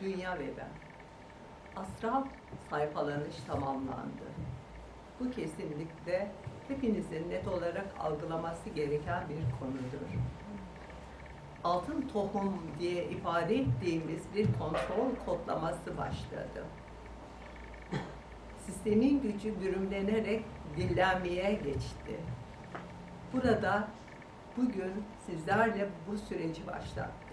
Dünya ve ben. Astral sayfalanış tamamlandı. Bu kesinlikle hepinizin net olarak algılaması gereken bir konudur. Altın tohum diye ifade ettiğimiz bir kontrol kodlaması başladı. Sistemin gücü bürümlenerek dillenmeye geçti. Burada bugün sizlerle bu süreci başlattık.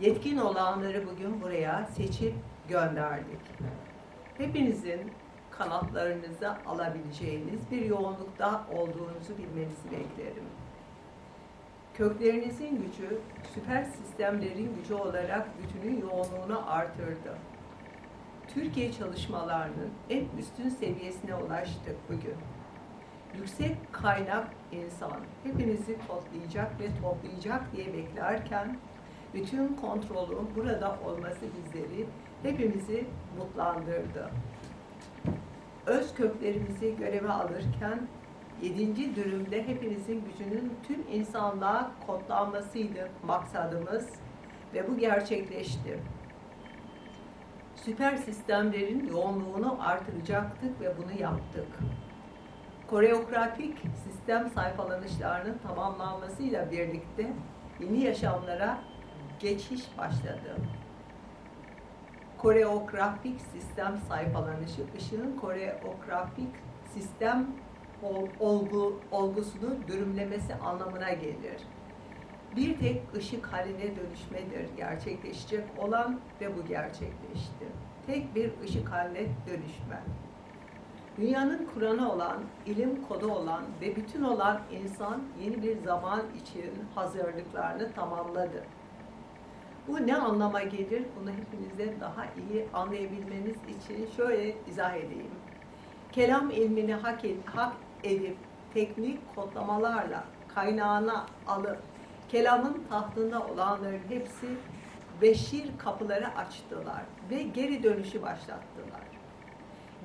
Yetkin olanları bugün buraya seçip gönderdik. Hepinizin kanatlarınızı alabileceğiniz bir yoğunlukta olduğunuzu bilmenizi beklerim. Köklerinizin gücü, süper sistemlerin gücü olarak bütünün yoğunluğunu artırdı. Türkiye çalışmalarının en üstün seviyesine ulaştık bugün. Yüksek kaynak insan hepinizi kodlayacak ve toplayacak diye beklerken bütün kontrolün burada olması bizleri hepimizi mutlandırdı. Öz köklerimizi göreve alırken yedinci dürümde hepinizin gücünün tüm insanlığa kodlanmasıydı maksadımız ve bu gerçekleşti. Süper sistemlerin yoğunluğunu artıracaktık ve bunu yaptık. Koreografik sistem sayfalanışlarının tamamlanmasıyla birlikte yeni yaşamlara geçiş başladı. Koreografik sistem sayfalanışı, ışığın koreografik sistem ol- olgu, olgusunu dürümlemesi anlamına gelir. Bir tek ışık haline dönüşmedir gerçekleşecek olan ve bu gerçekleşti. Tek bir ışık haline dönüşme. Dünyanın Kur'an'ı olan, ilim kodu olan ve bütün olan insan yeni bir zaman için hazırlıklarını tamamladı. Bu ne anlama gelir? Bunu hepinize daha iyi anlayabilmeniz için şöyle izah edeyim. Kelam ilmini hak, ed- hak edip teknik kodlamalarla kaynağına alıp kelamın tahtında olanların hepsi beşir kapıları açtılar ve geri dönüşü başlattılar.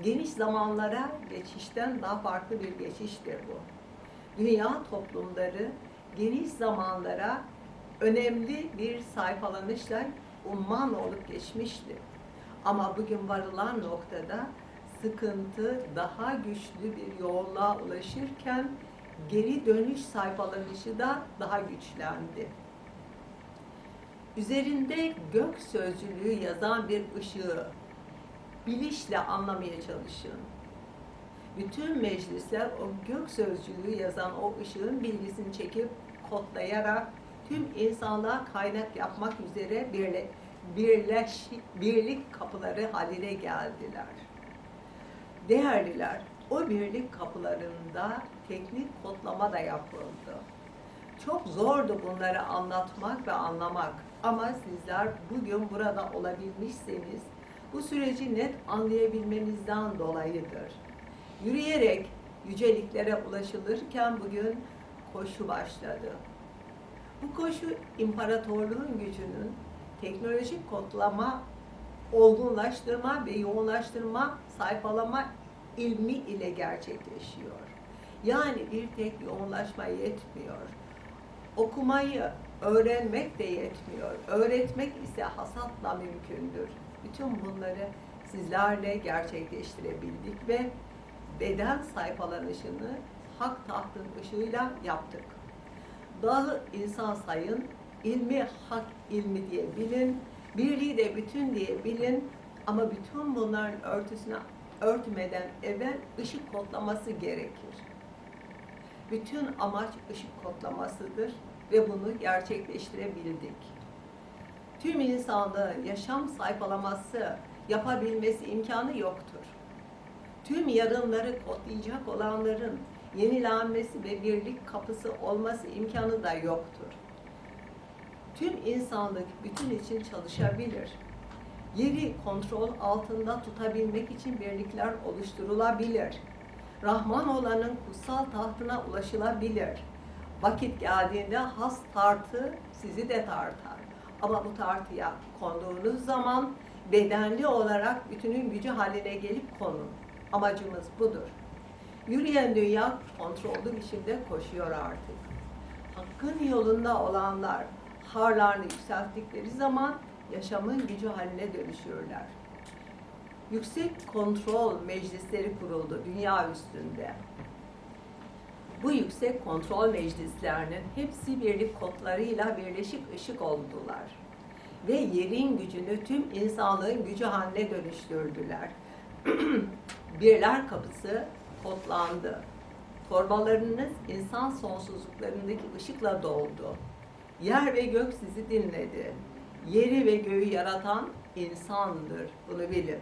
Geniş zamanlara geçişten daha farklı bir geçiştir bu. Dünya toplumları geniş zamanlara önemli bir sayfalanışla umman olup geçmişti. Ama bugün varılan noktada sıkıntı daha güçlü bir yoğunluğa ulaşırken geri dönüş sayfalanışı da daha güçlendi. Üzerinde gök sözcülüğü yazan bir ışığı bilişle anlamaya çalışın. Bütün meclisler o gök sözcülüğü yazan o ışığın bilgisini çekip kodlayarak tüm insanlığa kaynak yapmak üzere birle, birleş, birlik kapıları haline geldiler. Değerliler, o birlik kapılarında teknik kodlama da yapıldı. Çok zordu bunları anlatmak ve anlamak ama sizler bugün burada olabilmişseniz bu süreci net anlayabilmenizden dolayıdır. Yürüyerek yüceliklere ulaşılırken bugün koşu başladı. Bu koşu imparatorluğun gücünün teknolojik kodlama, olgunlaştırma ve yoğunlaştırma, sayfalama ilmi ile gerçekleşiyor. Yani bir tek yoğunlaşma yetmiyor. Okumayı öğrenmek de yetmiyor. Öğretmek ise hasatla mümkündür. Bütün bunları sizlerle gerçekleştirebildik ve beden sayfalanışını hak tahtın ışığıyla yaptık. Dağı insan sayın, ilmi hak ilmi diye bilin, birliği de bütün diye bilin ama bütün bunların örtüsüne örtmeden evvel ışık kodlaması gerekir. Bütün amaç ışık kodlamasıdır ve bunu gerçekleştirebildik. Tüm insanlığın yaşam sayfalaması yapabilmesi imkanı yoktur. Tüm yarınları kodlayacak olanların yenilenmesi ve birlik kapısı olması imkanı da yoktur. Tüm insanlık bütün için çalışabilir. Yeri kontrol altında tutabilmek için birlikler oluşturulabilir. Rahman olanın kutsal tahtına ulaşılabilir. Vakit geldiğinde has tartı sizi de tartar. Ama bu tartıya konduğunuz zaman bedenli olarak bütünün gücü haline gelip konun. Amacımız budur. Yürüyen dünya kontrollü biçimde koşuyor artık. Hakkın yolunda olanlar harlarını yükselttikleri zaman yaşamın gücü haline dönüşüyorlar. Yüksek kontrol meclisleri kuruldu dünya üstünde. Bu yüksek kontrol meclislerinin hepsi birlik kodlarıyla birleşik ışık oldular. Ve yerin gücünü tüm insanlığın gücü haline dönüştürdüler. Birler kapısı kodlandı. Torbalarınız insan sonsuzluklarındaki ışıkla doldu. Yer ve gök sizi dinledi. Yeri ve göğü yaratan insandır. Bunu bilin.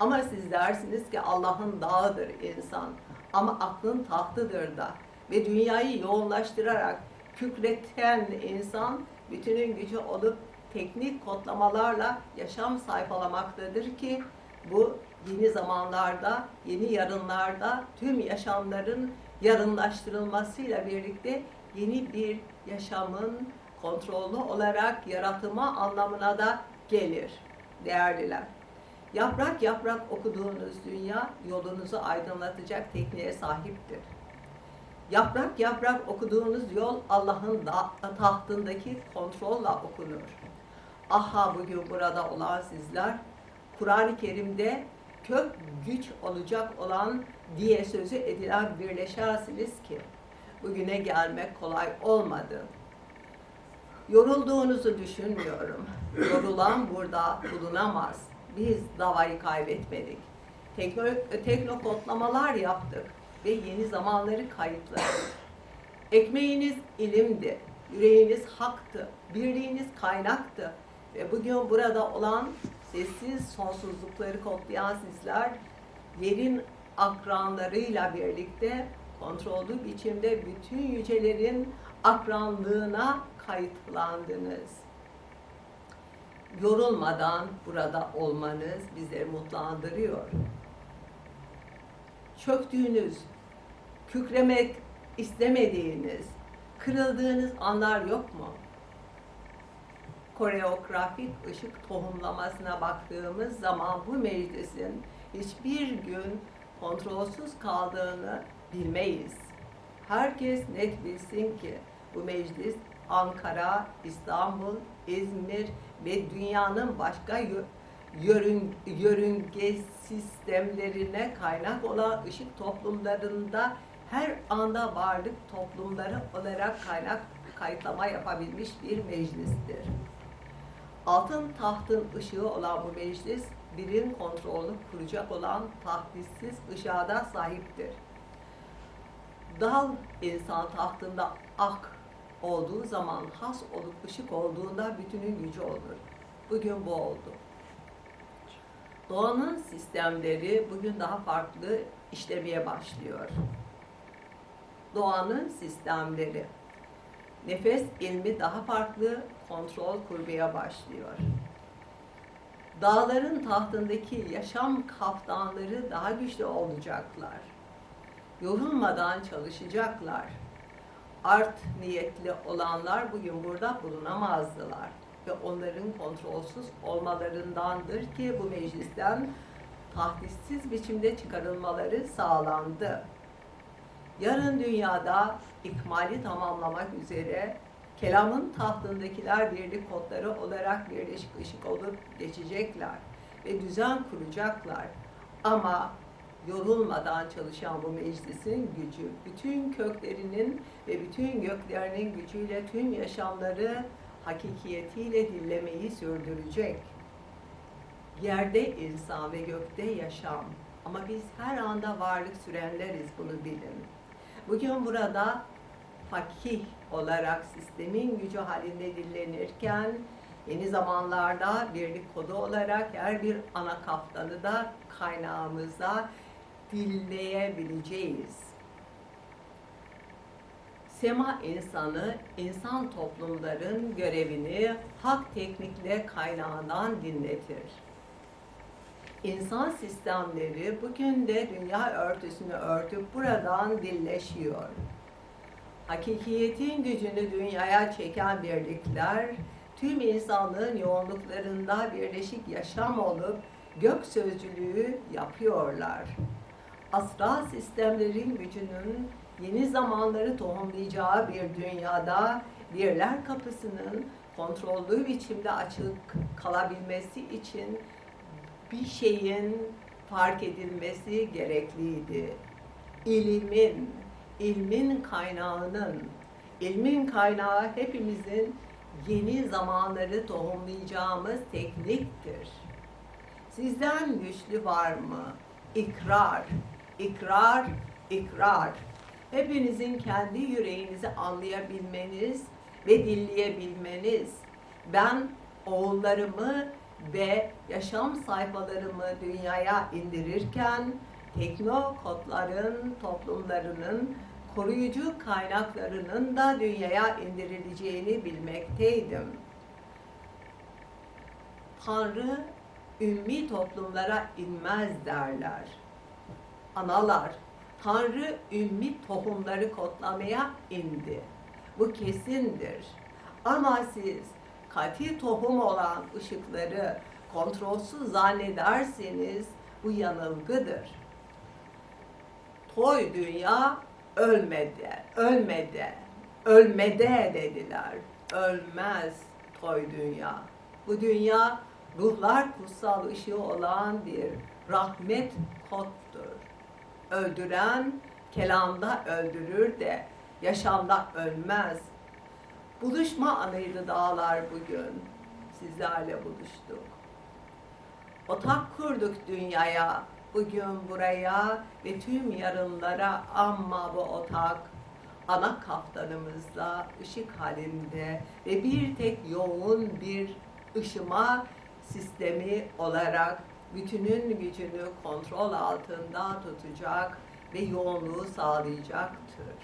Ama siz dersiniz ki Allah'ın dağıdır insan. Ama aklın tahtıdır da. Ve dünyayı yoğunlaştırarak kükreten insan bütünün gücü olup teknik kodlamalarla yaşam sayfalamaktadır ki bu yeni zamanlarda, yeni yarınlarda tüm yaşamların yarınlaştırılmasıyla birlikte yeni bir yaşamın kontrollü olarak yaratıma anlamına da gelir değerliler. Yaprak yaprak okuduğunuz dünya yolunuzu aydınlatacak tekniğe sahiptir. Yaprak yaprak okuduğunuz yol Allah'ın da- tahtındaki kontrolle okunur. Aha bugün burada olan sizler Kur'an-ı Kerim'de kök güç olacak olan diye sözü edilen birleşersiniz ki bugüne gelmek kolay olmadı. Yorulduğunuzu düşünmüyorum. Yorulan burada bulunamaz. Biz davayı kaybetmedik. Tekno, tekno kodlamalar yaptık ve yeni zamanları kayıtladık. Ekmeğiniz ilimdi, yüreğiniz haktı, birliğiniz kaynaktı ve bugün burada olan sessiz sonsuzlukları kodlayan sizler yerin akranlarıyla birlikte kontrollü biçimde bütün yücelerin akranlığına kayıtlandınız. Yorulmadan burada olmanız bizleri mutlandırıyor. Çöktüğünüz, kükremek istemediğiniz, kırıldığınız anlar yok mu? Koreografik ışık tohumlamasına baktığımız zaman bu meclisin hiçbir gün kontrolsüz kaldığını bilmeyiz. Herkes net bilsin ki bu meclis Ankara, İstanbul, İzmir ve dünyanın başka yö- yörün, yörünge sistemlerine kaynak olan ışık toplumlarında her anda varlık toplumları olarak kaynak kayıtlama yapabilmiş bir meclistir. Altın tahtın ışığı olan bu meclis, birin kontrolünü kuracak olan tahdissiz ışığa da sahiptir. Dal insan tahtında ak olduğu zaman has olup ışık olduğunda bütünün gücü olur. Bugün bu oldu. Doğanın sistemleri bugün daha farklı işlemeye başlıyor. Doğanın sistemleri nefes ilmi daha farklı kontrol kurmaya başlıyor. Dağların tahtındaki yaşam kaftanları daha güçlü olacaklar. Yorulmadan çalışacaklar. Art niyetli olanlar bugün burada bulunamazdılar. Ve onların kontrolsüz olmalarındandır ki bu meclisten tahdissiz biçimde çıkarılmaları sağlandı. Yarın dünyada ikmali tamamlamak üzere kelamın tahtındakiler birlik kodları olarak birleşik ışık olup geçecekler ve düzen kuracaklar. Ama yorulmadan çalışan bu meclisin gücü, bütün köklerinin ve bütün göklerinin gücüyle tüm yaşamları hakikiyetiyle dinlemeyi sürdürecek. Yerde insan ve gökte yaşam. Ama biz her anda varlık sürenleriz bunu bilin. Bugün burada fakih olarak sistemin gücü halinde dinlenirken yeni zamanlarda birlik kodu olarak her bir ana kaftanı da kaynağımıza dinleyebileceğiz. Sema insanı, insan toplumların görevini hak teknikle kaynağından dinletir. İnsan sistemleri bugün de dünya örtüsünü örtüp buradan dilleşiyor. Hakikiyetin gücünü dünyaya çeken birlikler, tüm insanlığın yoğunluklarında birleşik yaşam olup gök sözcülüğü yapıyorlar. Astral sistemlerin gücünün yeni zamanları tohumlayacağı bir dünyada birler kapısının kontrollü biçimde açık kalabilmesi için bir şeyin fark edilmesi gerekliydi. İlimin, ilmin kaynağının, ilmin kaynağı hepimizin yeni zamanları tohumlayacağımız tekniktir. Sizden güçlü var mı? İkrar, ikrar, ikrar. Hepinizin kendi yüreğinizi anlayabilmeniz ve dinleyebilmeniz. Ben oğullarımı ve yaşam sayfalarımı dünyaya indirirken teknokotların toplumlarının koruyucu kaynaklarının da dünyaya indirileceğini bilmekteydim. Tanrı ümmi toplumlara inmez derler. Analar, Tanrı ümmi tohumları kodlamaya indi. Bu kesindir. Ama siz kati tohum olan ışıkları kontrolsüz zannederseniz bu yanılgıdır. Toy dünya ölmedi, ölmedi, ölmede dediler. Ölmez toy dünya. Bu dünya ruhlar kutsal ışığı olan bir rahmet koddur. Öldüren kelamda öldürür de yaşamda ölmez. Buluşma anıydı dağlar bugün. Sizlerle buluştuk. Otak kurduk dünyaya, bugün buraya ve tüm yarınlara ama bu otak ana kaftanımızda ışık halinde ve bir tek yoğun bir ışıma sistemi olarak bütünün gücünü kontrol altında tutacak ve yoğunluğu sağlayacaktır.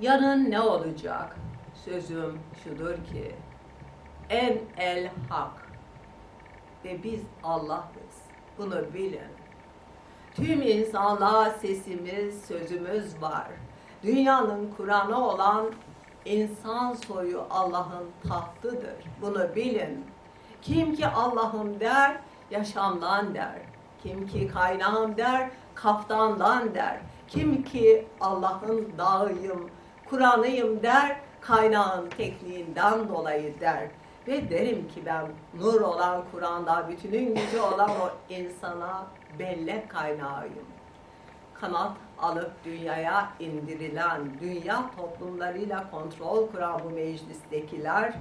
Yarın ne olacak? Sözüm şudur ki, en el hak ve biz Allah'ız. Bunu bilin. Tüm insanlığa sesimiz, sözümüz var. Dünyanın Kur'an'ı olan insan soyu Allah'ın tahtıdır. Bunu bilin. Kim ki Allah'ım der, yaşamdan der. Kim ki kaynağım der, kaftandan der. Kim ki Allah'ın dağıyım, Kur'an'ıyım der, kaynağın tekniğinden dolayı der. Ve derim ki ben nur olan Kur'an'da bütünün gücü olan o insana bellek kaynağıyım. Kanat alıp dünyaya indirilen, dünya toplumlarıyla kontrol kuran bu meclistekiler,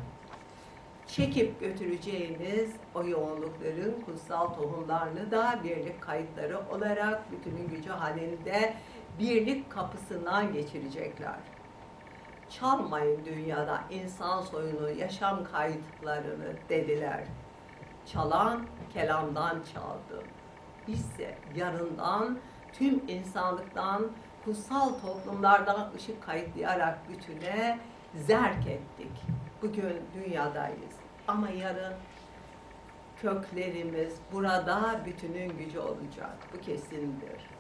çekip götüreceğiniz o yoğunlukların kutsal tohumlarını da birlik kayıtları olarak bütünün gücü halinde birlik kapısından geçirecekler. Çalmayın dünyada insan soyunu, yaşam kayıtlarını dediler. Çalan kelamdan çaldı. Bizse yarından tüm insanlıktan kutsal toplumlardan ışık kayıtlayarak bütüne zerk ettik. Bugün dünyadayız. Ama yarın köklerimiz burada bütünün gücü olacak. Bu kesindir.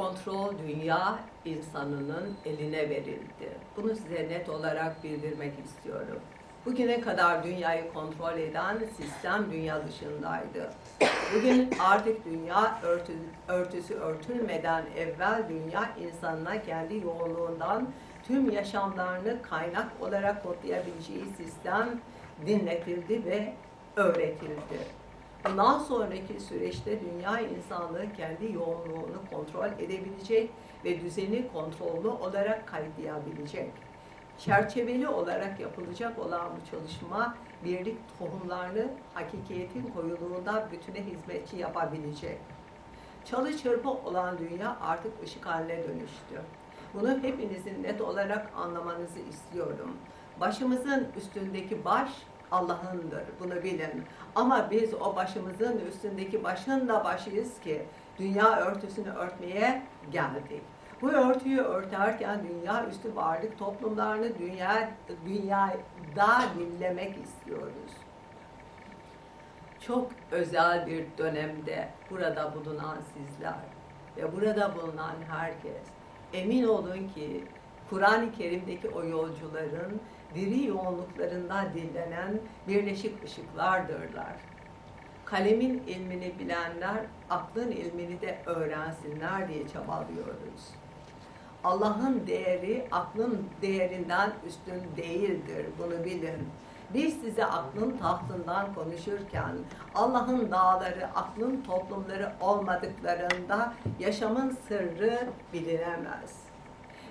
Kontrol dünya insanının eline verildi. Bunu size net olarak bildirmek istiyorum. Bugüne kadar dünyayı kontrol eden sistem dünya dışındaydı. Bugün artık dünya örtü, örtüsü örtülmeden evvel dünya insanına kendi yoğunluğundan tüm yaşamlarını kaynak olarak kodlayabileceği sistem dinletildi ve öğretildi. Bundan sonraki süreçte dünya insanlığı kendi yoğunluğunu kontrol edebilecek ve düzeni kontrollü olarak kayıtlayabilecek. Çerçeveli olarak yapılacak olan bu çalışma birlik tohumlarını hakikatin koyuluğunda bütüne hizmetçi yapabilecek. Çalı çırpı olan dünya artık ışık haline dönüştü. Bunu hepinizin net olarak anlamanızı istiyorum. Başımızın üstündeki baş Allah'ındır. Bunu bilin. Ama biz o başımızın üstündeki başın da başıyız ki dünya örtüsünü örtmeye geldik. Bu örtüyü örterken dünya üstü varlık toplumlarını dünya dünyada dinlemek istiyoruz. Çok özel bir dönemde burada bulunan sizler ve burada bulunan herkes emin olun ki Kur'an-ı Kerim'deki o yolcuların diri yoğunluklarından dinlenen birleşik ışıklardırlar. Kalemin ilmini bilenler aklın ilmini de öğrensinler diye çabalıyoruz. Allah'ın değeri aklın değerinden üstün değildir. Bunu bilin. Biz size aklın tahtından konuşurken Allah'ın dağları, aklın toplumları olmadıklarında yaşamın sırrı bilinemez.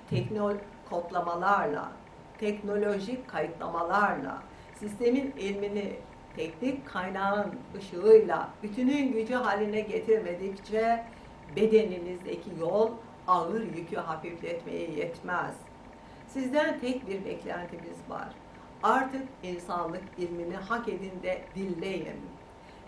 Tekno kodlamalarla, teknolojik kayıtlamalarla, sistemin ilmini teknik kaynağın ışığıyla bütünün gücü haline getirmedikçe bedeninizdeki yol ağır yükü hafifletmeye yetmez. Sizden tek bir beklentimiz var. Artık insanlık ilmini hak edin de dilleyin.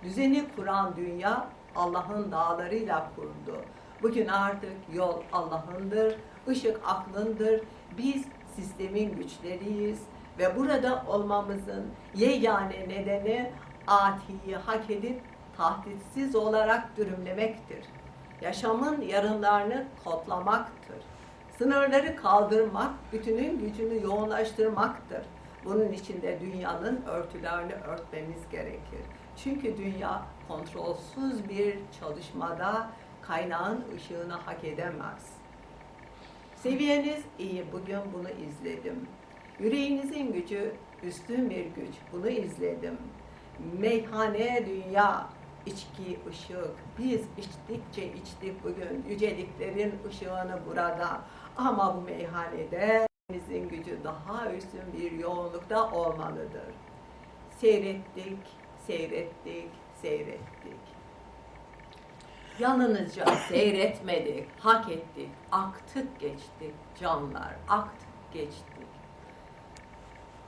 Düzeni kuran dünya Allah'ın dağlarıyla kurdu. Bugün artık yol Allah'ındır, ışık aklındır. Biz sistemin güçleriyiz ve burada olmamızın yegane nedeni atiyi hak edip tahditsiz olarak dürümlemektir. Yaşamın yarınlarını kodlamaktır. Sınırları kaldırmak, bütünün gücünü yoğunlaştırmaktır. Bunun için de dünyanın örtülerini örtmemiz gerekir. Çünkü dünya kontrolsüz bir çalışmada kaynağın ışığını hak edemez. Seviyeniz iyi, bugün bunu izledim. Yüreğinizin gücü üstün bir güç, bunu izledim. Meyhane dünya, içki ışık. Biz içtikçe içtik bugün yüceliklerin ışığını burada. Ama bu meyhanede Bizim gücü daha üstün bir yoğunlukta olmalıdır. Seyrettik, seyrettik, seyrettik. Yanınızca seyretmedik, hak ettik, aktık geçtik canlar, aktık geçtik.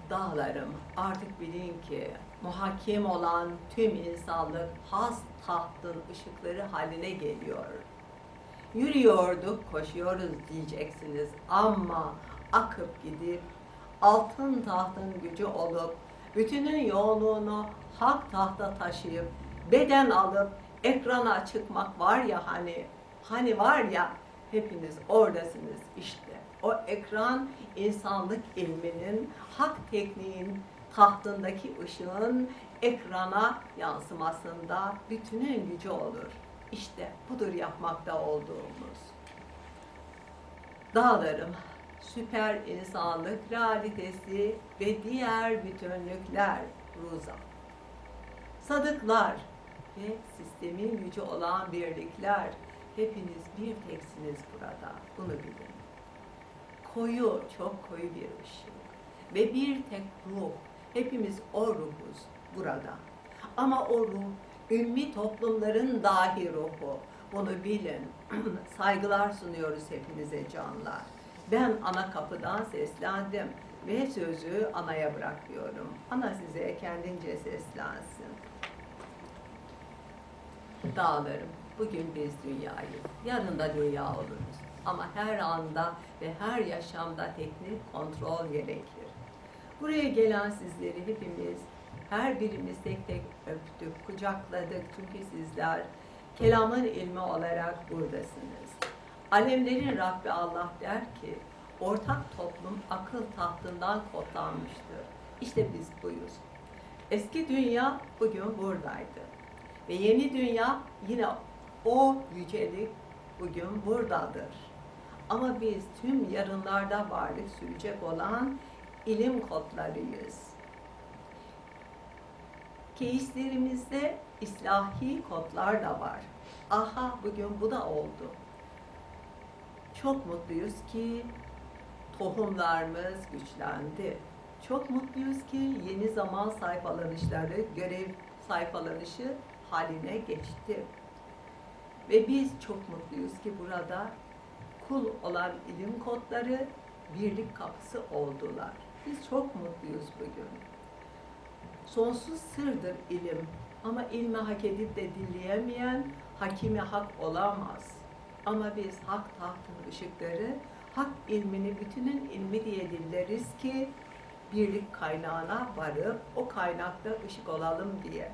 Dağlarım artık bilin ki muhakim olan tüm insanlık has tahtın ışıkları haline geliyor. Yürüyorduk, koşuyoruz diyeceksiniz ama akıp gidip altın tahtın gücü olup bütünün yoğunluğunu hak tahta taşıyıp beden alıp ekrana çıkmak var ya hani hani var ya hepiniz oradasınız işte. O ekran insanlık ilminin, hak tekniğin tahtındaki ışığın ekrana yansımasında bütünün gücü olur. İşte budur yapmakta olduğumuz. Dağlarım, süper insanlık realitesi ve diğer bütünlükler Ruza. Sadıklar ve sistemin gücü olan birlikler hepiniz bir teksiniz burada. Bunu bilin. Koyu, çok koyu bir ışık ve bir tek ruh. Hepimiz o ruhuz burada. Ama o ruh ümmi toplumların dahi ruhu. Bunu bilin. Saygılar sunuyoruz hepinize canlar. Ben ana kapıdan seslendim ve sözü anaya bırakıyorum. Ana size kendince seslensin. Dağlarım, bugün biz dünyayız, yarın da dünya oluruz. Ama her anda ve her yaşamda teknik kontrol gerekir. Buraya gelen sizleri hepimiz, her birimiz tek tek öptük, kucakladık çünkü sizler kelamın ilmi olarak buradasınız. Alemlerin Rabbi Allah der ki, ortak toplum akıl tahtından kodlanmıştır. İşte biz buyuz. Eski dünya bugün buradaydı. Ve yeni dünya yine o yücelik bugün buradadır. Ama biz tüm yarınlarda varlık sürecek olan ilim kodlarıyız. Keyislerimizde islahi kodlar da var. Aha bugün bu da oldu. Çok mutluyuz ki tohumlarımız güçlendi. Çok mutluyuz ki yeni zaman sayfalanışları, görev sayfalanışı haline geçti. Ve biz çok mutluyuz ki burada kul olan ilim kodları birlik kapısı oldular. Biz çok mutluyuz bugün. Sonsuz sırdır ilim ama ilmi hak edip de dinleyemeyen hakimi hak olamaz. Ama biz hak tahtın ışıkları, hak ilmini bütünün ilmi diye dilleriz ki birlik kaynağına varıp o kaynakta ışık olalım diye.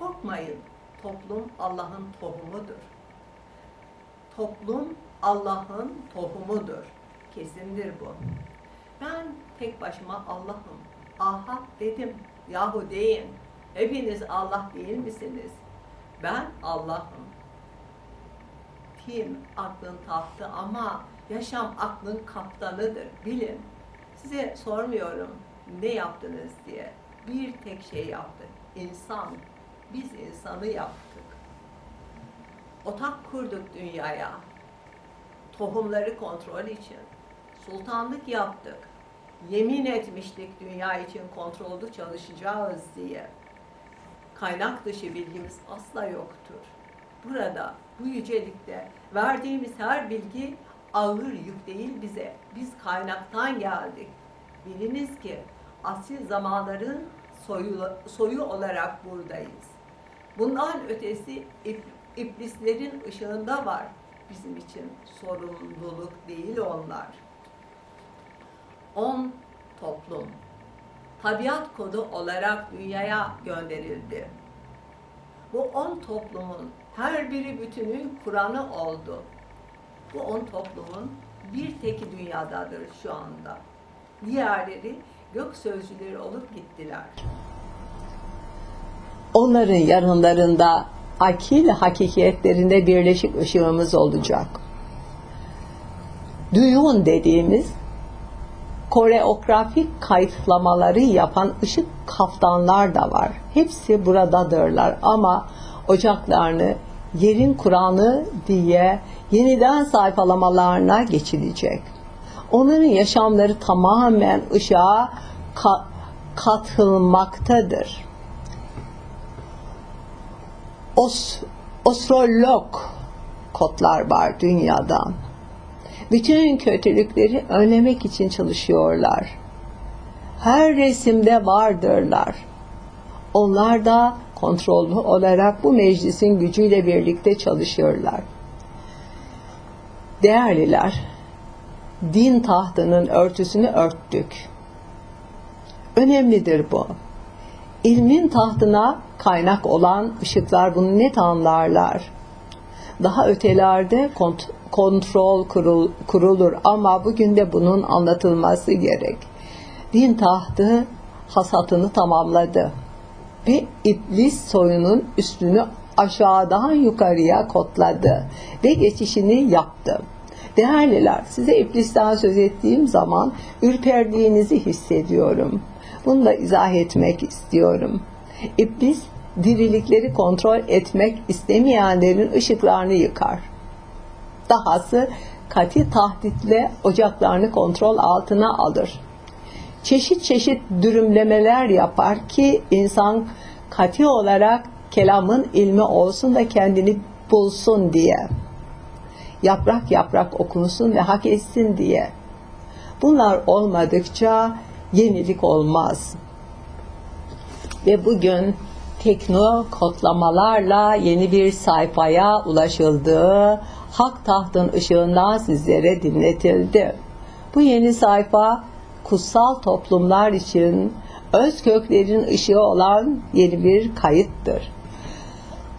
Korkmayın, toplum Allah'ın tohumudur. Toplum Allah'ın tohumudur. Kesindir bu. Ben tek başıma Allah'ım. Aha dedim. Yahu deyin. Hepiniz Allah değil misiniz? Ben Allah'ım. hakim, aklın tahtı ama yaşam aklın kaptanıdır. Bilin. Size sormuyorum ne yaptınız diye. Bir tek şey yaptık. İnsan. Biz insanı yaptık. Otak kurduk dünyaya. Tohumları kontrol için. Sultanlık yaptık. Yemin etmiştik dünya için kontrollü çalışacağız diye. Kaynak dışı bilgimiz asla yoktur. Burada, bu yücelikte verdiğimiz her bilgi ağır yük değil bize. Biz kaynaktan geldik. Biliniz ki asil zamanların soyu, soyu olarak buradayız. Bundan ötesi iblislerin ışığında var bizim için sorumluluk değil onlar. On toplum tabiat kodu olarak dünyaya gönderildi. Bu on toplumun her biri bütünün Kur'an'ı oldu. Bu on toplumun bir teki dünyadadır şu anda. Diğerleri gök sözcüleri olup gittiler. Onların yanlarında akil hakikiyetlerinde birleşik ışığımız olacak. Duyun dediğimiz koreografik kayıtlamaları yapan ışık kaftanlar da var. Hepsi buradadırlar ama ocaklarını yerin Kur'an'ı diye yeniden sayfalamalarına geçilecek. Onların yaşamları tamamen ışığa ka- katılmaktadır. Os, astrolog kodlar var dünyada. Bütün kötülükleri önlemek için çalışıyorlar. Her resimde vardırlar. Onlar da kontrollü olarak bu meclisin gücüyle birlikte çalışıyorlar. Değerliler, din tahtının örtüsünü örttük. Önemlidir bu. İlmin tahtına kaynak olan ışıklar bunu net anlarlar. Daha ötelerde kont- kontrol kurul- kurulur ama bugün de bunun anlatılması gerek. Din tahtı hasatını tamamladı ve iblis soyunun üstünü aşağıdan yukarıya kotladı ve geçişini yaptı. Değerliler, size iblisten söz ettiğim zaman ürperdiğinizi hissediyorum. Bunu da izah etmek istiyorum. İblis dirilikleri kontrol etmek istemeyenlerin ışıklarını yıkar. Dahası kati tahditle ocaklarını kontrol altına alır. Çeşit çeşit dürümlemeler yapar ki insan kati olarak kelamın ilmi olsun da kendini bulsun diye. Yaprak yaprak okunsun ve hak etsin diye. Bunlar olmadıkça yenilik olmaz. Ve bugün tekno kodlamalarla yeni bir sayfaya ulaşıldığı hak tahtın ışığından sizlere dinletildi. Bu yeni sayfa kutsal toplumlar için öz köklerin ışığı olan yeni bir kayıttır.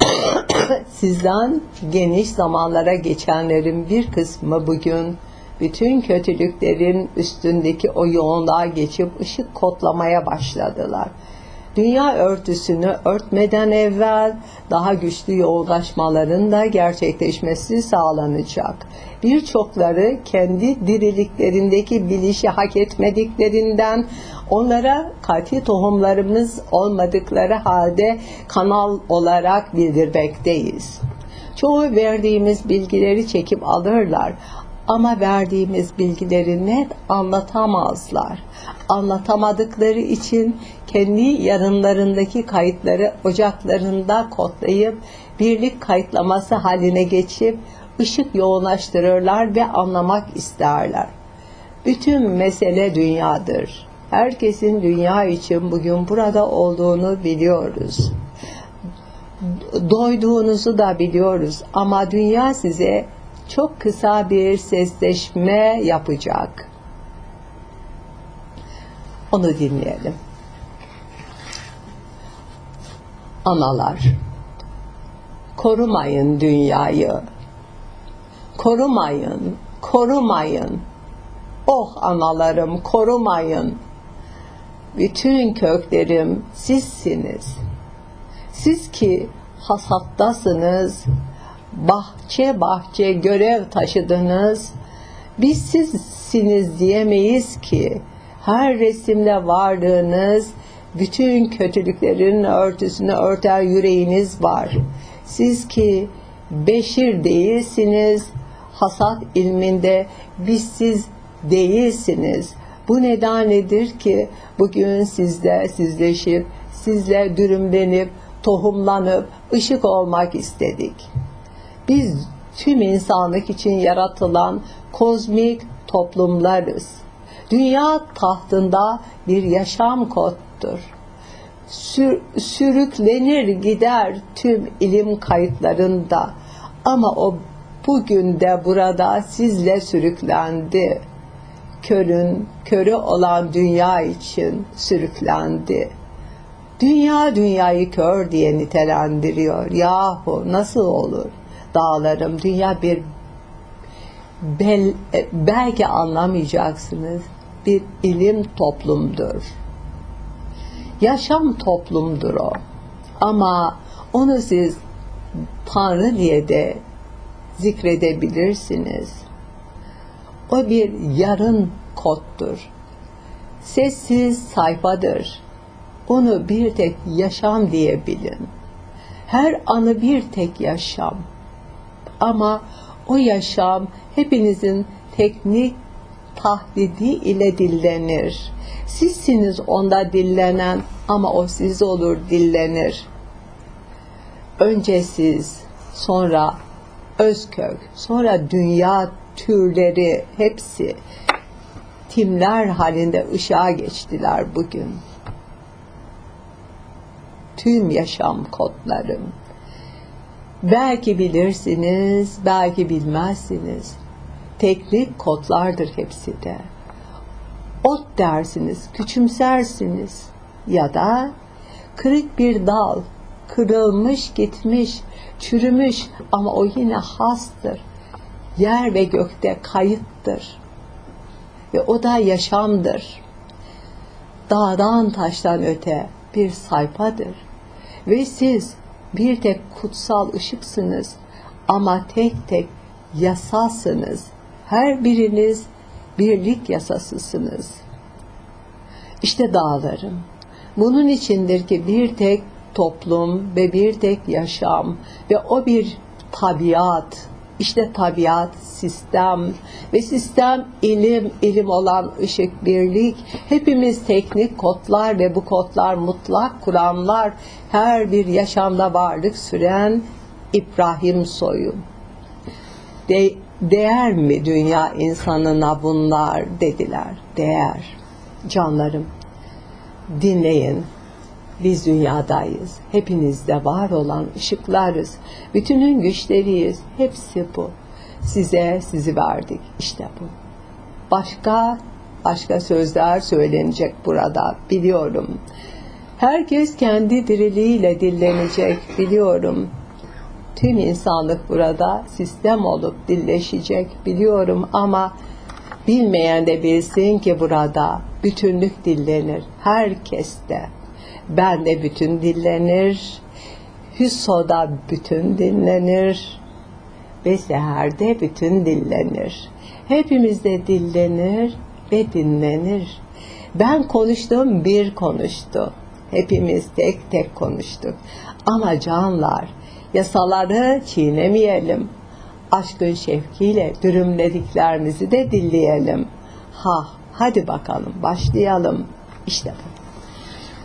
Sizden geniş zamanlara geçenlerin bir kısmı bugün bütün kötülüklerin üstündeki o yoğunluğa geçip ışık kodlamaya başladılar. Dünya örtüsünü örtmeden evvel daha güçlü yoğunlaşmaların da gerçekleşmesi sağlanacak. Birçokları kendi diriliklerindeki bilişi hak etmediklerinden onlara katil tohumlarımız olmadıkları halde kanal olarak bildirmekteyiz. Çoğu verdiğimiz bilgileri çekip alırlar ama verdiğimiz bilgileri net anlatamazlar. Anlatamadıkları için kendi yarınlarındaki kayıtları ocaklarında kodlayıp birlik kayıtlaması haline geçip ışık yoğunlaştırırlar ve anlamak isterler. Bütün mesele dünyadır. Herkesin dünya için bugün burada olduğunu biliyoruz. Doyduğunuzu da biliyoruz ama dünya size çok kısa bir sesleşme yapacak. Onu dinleyelim. Analar, korumayın dünyayı. Korumayın, korumayın. Oh analarım korumayın. Bütün köklerim sizsiniz. Siz ki hasattasınız, bahçe bahçe görev taşıdınız. Biz sizsiniz diyemeyiz ki her resimde varlığınız bütün kötülüklerin örtüsünü örter yüreğiniz var. Siz ki beşir değilsiniz, hasat ilminde biz siz değilsiniz. Bu nedenledir ki bugün sizle sizleşip, sizle dürümlenip, tohumlanıp, ışık olmak istedik. Biz tüm insanlık için yaratılan kozmik toplumlarız. Dünya tahtında bir yaşam koddur. Sür- sürüklenir gider tüm ilim kayıtlarında ama o bugün de burada sizle sürüklendi. Körün körü olan dünya için sürüklendi. Dünya dünyayı kör diye nitelendiriyor. Yahu nasıl olur? Dağlarım dünya bir bel, e, belki anlamayacaksınız bir ilim toplumdur. Yaşam toplumdur o. Ama onu siz Tanrı diye de zikredebilirsiniz. O bir yarın koddur. Sessiz sayfadır. Onu bir tek yaşam diye bilin. Her anı bir tek yaşam. Ama o yaşam hepinizin teknik tahdidi ile dillenir. Sizsiniz onda dillenen ama o siz olur dillenir. Önce siz, sonra özkök, sonra dünya türleri hepsi timler halinde ışığa geçtiler bugün. Tüm yaşam kodlarım. Belki bilirsiniz, belki bilmezsiniz. Teknik kodlardır hepsi de. Ot dersiniz, küçümsersiniz ya da kırık bir dal, kırılmış gitmiş, çürümüş ama o yine hastır. Yer ve gökte kayıttır. Ve o da yaşamdır. Dağdan taştan öte bir sayfadır. Ve siz bir tek kutsal ışıksınız ama tek tek yasasınız. Her biriniz birlik yasasısınız. İşte dağlarım. Bunun içindir ki bir tek toplum ve bir tek yaşam ve o bir tabiat. İşte tabiat, sistem ve sistem ilim, ilim olan ışık, birlik. Hepimiz teknik kodlar ve bu kodlar mutlak kuramlar. Her bir yaşamda varlık süren İbrahim soyu. De- değer mi dünya insanına bunlar dediler. Değer. Canlarım dinleyin. Biz dünyadayız. Hepinizde var olan ışıklarız. Bütünün güçleriyiz. Hepsi bu. Size sizi verdik. İşte bu. Başka başka sözler söylenecek burada biliyorum. Herkes kendi diriliğiyle dillenecek biliyorum. Tüm insanlık burada sistem olup dilleşecek biliyorum ama bilmeyen de bilsin ki burada bütünlük dillenir herkeste. Ben de bütün dillenir, Hüsso'da bütün dinlenir ve seherde bütün dillenir. Hepimizde dillenir ve dinlenir. Ben konuştum, bir konuştu. Hepimiz tek tek konuştuk. Ama canlar, yasaları çiğnemeyelim. Aşkın şevkiyle dürümlediklerimizi de dilleyelim. Ha, hadi bakalım başlayalım. İşte bu.